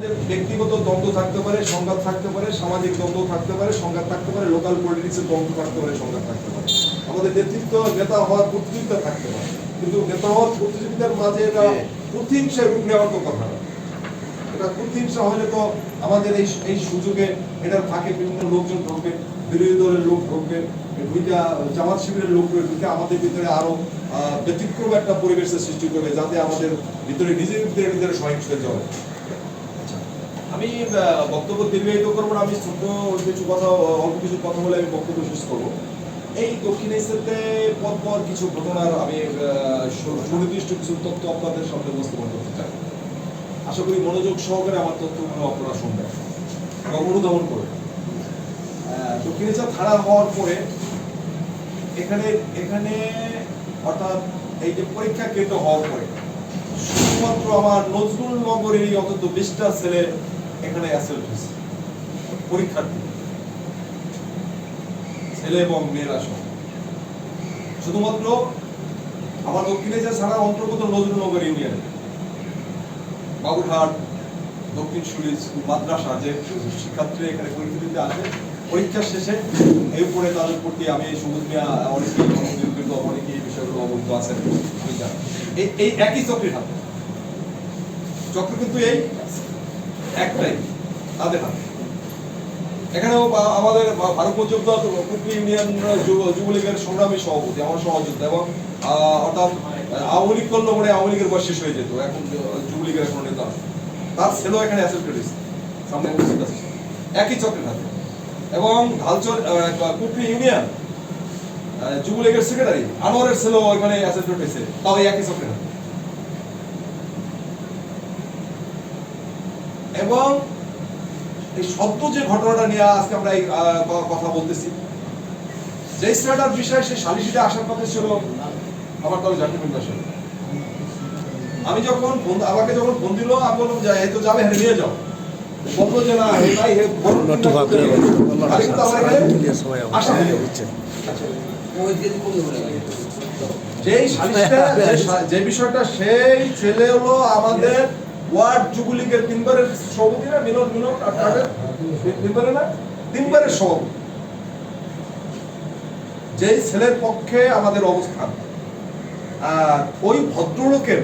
ব্যক্তিগত দ্বন্দ্ব থাকতে পারে সংঘাত থাকতে পারে সামাজিক দ্বন্দ্ব থাকতে পারে সংঘাত থাকতে পারে লোকাল পলিটিক্সের দ্বন্দ্ব থাকতে পারে সংঘাত থাকতে পারে। আমাদের নেতৃত্ব নেতা হওয়ার প্রতিযোগিতা থাকতে পারে। কিন্তু নেতা হওয়ার প্রতিযোগিতার মাঝে এটা প্রতিহিংসার রূপ নেওয়ার তো কথা না। এটা প্রতিহিংসা হলে তো আমাদের এই এই সুযোগে এটার ফাঁকে বিভিন্ন লোকজন ঢুকবে বিরোধী দলের লোক ঢুকবে দুইটা জামাত শিবিরের লোক ঢুকে আমাদের ভিতরে আরও ব্যতিক্রম একটা পরিবেশের সৃষ্টি করবে যাতে আমাদের ভিতরে নিজেদের ভিতরে সহিংসতা চলে আমি বক্তব্য দীর্ঘায়িত করব আমি ছোট কিছু কথা, অল্প কিছু কথা বলে আমি বক্তব্য শেষ করব। এই দক্ষিণ এশিয়াতে পর পর কিছু ঘটনার আমি সুনির্দিষ্ট কিছু তথ্য আপনাদের সামনে উপস্থাপন করতে চাই। আশা করি মনোযোগ সহকারে আমার তথ্যগুলো আপনারা শুনবেন এবং অনুধাবন করবেন। দক্ষিণ এশিয়া ছাড়া হওয়ার পরে এখানে এখানে অর্থাৎ এই যে পরীক্ষা কেন্দ্র হওয়ার পরে শুধুমাত্র আমার নজরুল নগরেরই অন্তত বিশটা ছেলে এখানে পরীক্ষার্থী। ছেলে এবং মেয়েরা শুধুমাত্র আমার দক্ষিণে যে ছাড়া অন্তর্গত নজরুল নগর ইউনিয়নে। বাবুঘাট দক্ষিণ সুরি মাদ্রাসা যে শিক্ষার্থী এখানে পরীক্ষা দিতে আসে পরীক্ষা শেষে এই উপরে তাদের প্রতি আমি সবুজ মিয়া অনেকেই কিন্তু এই বিষয়গুলো অবগত আছেন। এই এই একই চক্রের হাতে। চক্র কিন্তু এই একটাই, তাদের হাতে। এখানেও আমাদের ভারত পর্যন্ত কুকি ইউনিয়ন যুব- যুবলীগের সংগ্রামী সভাপতি, আমার সহযোদ্ধা এবং অর্থাৎ আওয়ামী লীগ করলে পরে আওয়ামী লীগের বয়স শেষ হয়ে যেত, এখন যুবলীগের এখন নেতা। তার ছেলেও এখানে অ্যাসেপ্ট করেছে সামনে উপস্থিত আছে। একই চক্রের হাতে। এবং ঢালচর কুকরি ইউনিয়ন যুবলীগের সেক্রেটারি, আনোয়ারের ছেলেও এখানে অ্যাসেপ্ট হয়েছে তাও একই চক্রের হাতে। এবং এই সত্য যে ঘটনাটা নিয়ে আজকে আমরা এই কথা বলতেছি ছেলেটার বিষয়ে সে সালিশিতে আসার কথা ছিল আমার তাহলে বাসার আমি যখন আমাকে যখন ফোন দিল আমি বললাম যে এই তো যাবে হ্যাঁ নিয়ে যাও। বলল যে না ভাই হে যেই সালিশটা যে বিষয়টা সেই ছেলে হলো আমাদের ওয়ার্ড যুবলীগের তিনবারের সভাপতি না? মিলন মিলন, আর কাদের? তিনবারের না? তিনবারের সভাপতি। যেই ছেলের পক্ষে আমাদের অবস্থান। আর ওই ভদ্রলোকের,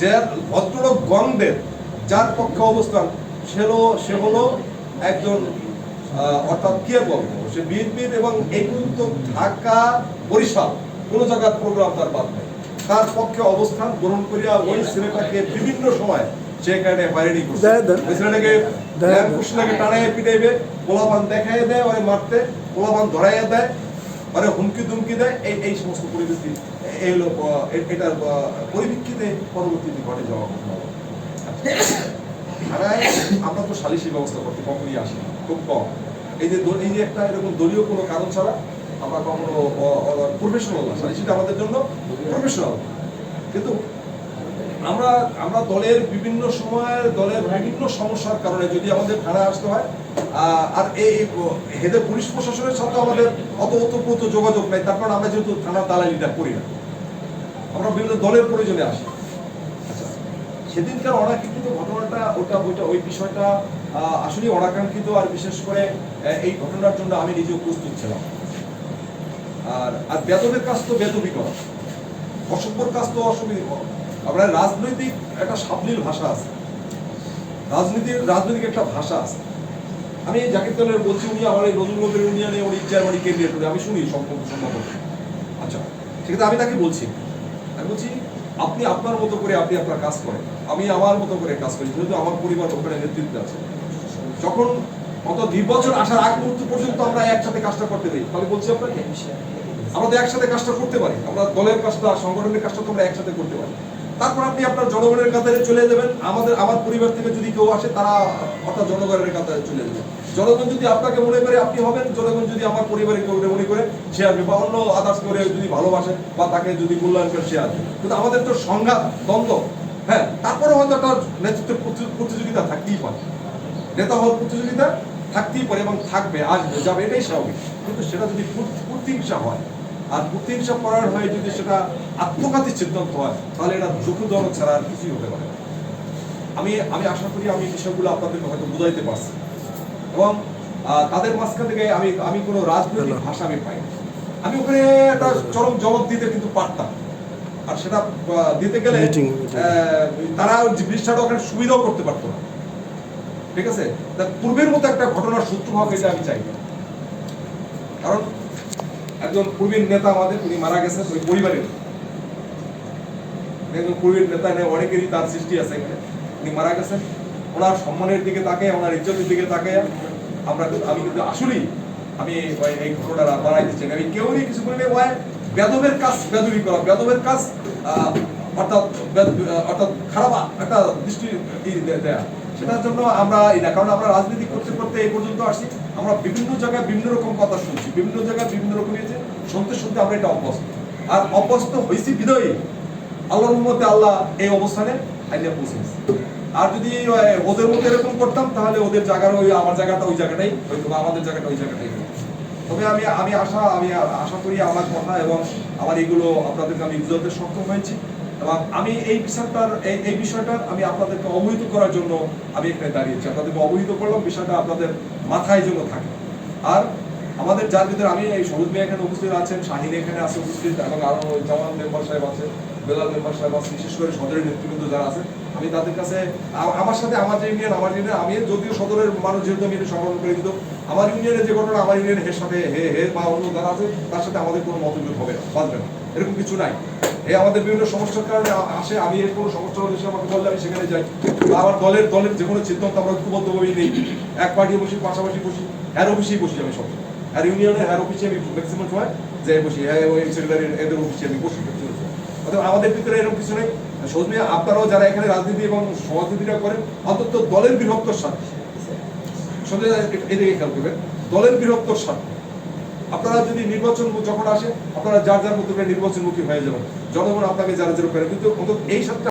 যে ভদ্রলোক গণদের যার পক্ষে অবস্থান, সে সে হলো একজন অর্থাৎ কি বলব? সে বিএনপির এবং এই পর্যন্ত ঢাকা বরিশাল, কোন জায়গার প্রোগ্রাম তার বাদ নেই। তার পক্ষে অবস্থান গ্রহণ করিয়া ওই ছেলেটাকে বিভিন্ন সময় সে এখানে হয়রানি করছে। ওই ছেলেটাকে। কৃষ্ণাকে টানায় পিটাইবে পোলাপান দেখাই দেয় ওরে মারতে পোলাপান ধরাইয়া দেয় মানে হুমকি দুমকি দেয় এই এই সমস্ত পরিস্থিতি এই হলো এটার পরিপ্রেক্ষিতে পরবর্তীতে ঘটে যাওয়া থানায় আমরা তো সালিশি ব্যবস্থা করতে কখনই আসি খুব কম এই যে এই যে একটা এরকম দলীয় কোনো কারণ ছাড়া আমরা কখনো প্রফেশনাল না সালিশিটা আমাদের জন্য প্রফেশনাল কিন্তু আমরা আমরা দলের বিভিন্ন সময় দলের বিভিন্ন সমস্যার কারণে যদি আমাদের থানায় আসতে হয় আর এই হেদে পুলিশ প্রশাসনের সাথে আমাদের অত ওতপ্রোত যোগাযোগ নাই তারপর আমরা যেহেতু থানার দালালিটা করি না আমরা বিভিন্ন দলের প্রয়োজনে আসি। আচ্ছা, সেদিনকার অনাকাঙ্ক্ষিত ঘটনাটা ওটা ওইটা ওই বিষয়টা আসলে অনাকাঙ্ক্ষিত আর বিশেষ করে এই ঘটনার জন্য আমি নিজেও প্রস্তুত ছিলাম। আর আর বেতনের কাজ তো বেতনই করা। অসভ্যর কাজ তো অসুবিধা আপনার রাজনৈতিক একটা সাবলীল ভাষা আছে। রাজনীতির, রাজনৈতিক একটা ভাষা আছে। আমি জাকির দলের বলছি, উনি আমার এই নজরুল নগরের ইউনিয়নে উনি চেয়ারম্যান কেন্দ্রীয় করে আমি শুনি সম্পর্ক সম্পর্ক। আচ্ছা সেক্ষেত্রে আমি তাকে বলছি, আমি বলছি, আপনি আপনার মতো করে আপনি আপনার কাজ করেন। আমি আমার মতো করে কাজ করি, যেহেতু আমার পরিবার ওখানে নেতৃত্বে আছে। যখন গত নির্বাচন আসার আগ মুহূর্ত পর্যন্ত আমরা একসাথে কাজটা করতে পারি তাহলে বলছি আপনাকে? আমরা তো একসাথে কাজটা করতে পারি। আমরা দলের কাজটা, সংগঠনের কাজটা তো আমরা একসাথে করতে পারি। তারপর আপনি আপনার জনগণের কাতারে চলে যাবেন। আমাদের, আমার পরিবার থেকে যদি কেউ আসে, তারা অর্থাৎ জনগণের কাতারে চলে যাবে। জনগণ যদি আপনাকে মনে করে, আপনি হবেন। জনগণ যদি আমার পরিবারের কেউ মনে করে, সে আসবে। বা অন্য আদার্স করে যদি ভালোবাসে, বা তাকে যদি মূল্যায়ন করে, সে আসবে। কিন্তু আমাদের তো সংঘাত, দ্বন্দ্ব হ্যাঁ তারপরে হয়তো একটা নেতৃত্ব প্রতিযোগিতা থাকতেই পারে। নেতা হওয়ার প্রতিযোগিতা থাকতেই পারে এবং থাকবে আসবে যাবে এটাই স্বাভাবিক। কিন্তু সেটা যদি প্রত- প্রতিহিংসা হয় আর প্রতিহিংসা করার হয়ে যদি সেটা আত্মঘাতী সিদ্ধান্ত হয় তাহলে এটা দুঃখজনক ছাড়া আর কিছুই হতে পারে আমি আমি আশা করি আমি বিষয়গুলো আপনাদেরকে হয়তো বুঝাইতে পারছি। এবং তাদের মাঝখান থেকে আমি আমি কোনো রাজনৈতিক। ভাষা আমি পাই আমি ওখানে একটা চরম জবাব দিতে কিন্তু পারতাম। আর সেটা দিতে গেলে তারা ওই জিনিসটা ওখানে সুবিধাও করতে পারতো না। ঠিক আছে? তা পূর্বের মতো একটা ঘটনার সূত্রভাগ এটা আমি চাই না। কারণ একজন পূর্বের নেতা আমাদের, উনি মারা গেছেন, ওই পরিবারের। একজন নেতা, এনে অনেকেরই তার সৃষ্টি আছে এখানে। উনি মারা গেছেন। ওনার সম্মানের দিকে তাকে ওনার ইজ্জতের দিকে তাকে আমরা আমি কিন্তু আসলেই, আমি এই ঘটনাটা দিচ্ছি। আমি কিছু করি ওই বেদবের কাজ বেদবি করা। বেদবের কাজ অর্থাৎ অর্থাৎ খারাপ, একটা দৃষ্টি দেয়া। সেটার জন্য আমরা এই না, কারণ আমরা রাজনীতি করতে করতে এই পর্যন্ত আসছি। আমরা বিভিন্ন জায়গায় বিভিন্ন রকম কথা শুনছি, বিভিন্ন জায়গায় বিভিন্ন রকম হয়েছে শুনতে শুনতে আমরা এটা অভ্যস্ত। আর অভ্যস্ত হয়েছি বিদয়ী আল্লাহর রহমতে আল্লাহ এই অবস্থানে আইনে পৌঁছেছে আর যদি ওদের মতো এরকম করতাম, তাহলে ওদের জায়গার ওই, আমার জায়গাটা ওই জায়গাটাই হয়তো আমাদের জায়গাটা ওই জায়গাটাই। তবে আমি আমি আশা আমি আশা করি আমার কথা এবং আমার এগুলো আপনাদেরকে আমি বুঝাতে সক্ষম হয়েছি। এবং আমি এই বিষয়টার এই বিষয়টার আমি আপনাদেরকে অবহিত করার জন্য আমি এখানে দাঁড়িয়েছি। আপনাদেরকে অবহিত করলাম, বিষয়টা আপনাদের মাথায় যেন থাকে। আর আমাদের যার ভিতরে আমি, এই সবুজ ভাই এখানে উপস্থিত আছেন, শাহিন এখানে আছে উপস্থিত, এবং আরও জামাল মেম্বার সাহেব আছে, বেলাল মেম্বার সাহেব আছে, বিশেষ করে সদরের নেতৃবৃন্দ যারা আছে, আমি তাদের কাছে আমার সাথে আমার যে ইউনিয়ন, আমার ইউনিয়ন, আমি যদিও সদরের মানুষ, যেহেতু আমি এটা সংগঠন করে দিত আমার ইউনিয়নের যে ঘটনা, আমার ইউনিয়ন এর সাথে হে হে বা অন্য যারা আছে, তার সাথে আমাদের কোনো মতবিরোধ হবে না না। এরকম কিছু নাই। এই আমাদের বিভিন্ন সমস্যার কারণে আসে, আমি এর কোনো সমস্যা হলে আমাকে বললে আমি সেখানে যাই। আমার দলের দলের যে কোনো সিদ্ধান্ত আমরা ঐক্যবদ্ধভাবেই নেই। এক পার্টি বসি, পাশাপাশি বসি হ্যার অফিসেই বসি আমি সব। আর ইউনিয়নের হ্যার অফিসে আমি ম্যাক্সিমাম সময় যে বসি হ্যাঁ এদের অফিসে আমি বসি। অর্থাৎ আমাদের ভিতরে এরকম কিছু নেই। সৌজমিয়া আপনারাও যারা এখানে রাজনীতি এবং সমাজনীতিটা করেন, অন্তত দলের বৃহত্তর স্বার্থে সঙ্গে এদিকে খেয়াল করবেন। দলের বৃহত্তর স্বার্থে আপনারা যদি নির্বাচন যখন আসে, আপনারা যার যার মতো নির্বাচনমুখী হয়ে যাবেন। জনগণ আপনাকে যারা যারা করে কিন্তু অন্তত এই সাথে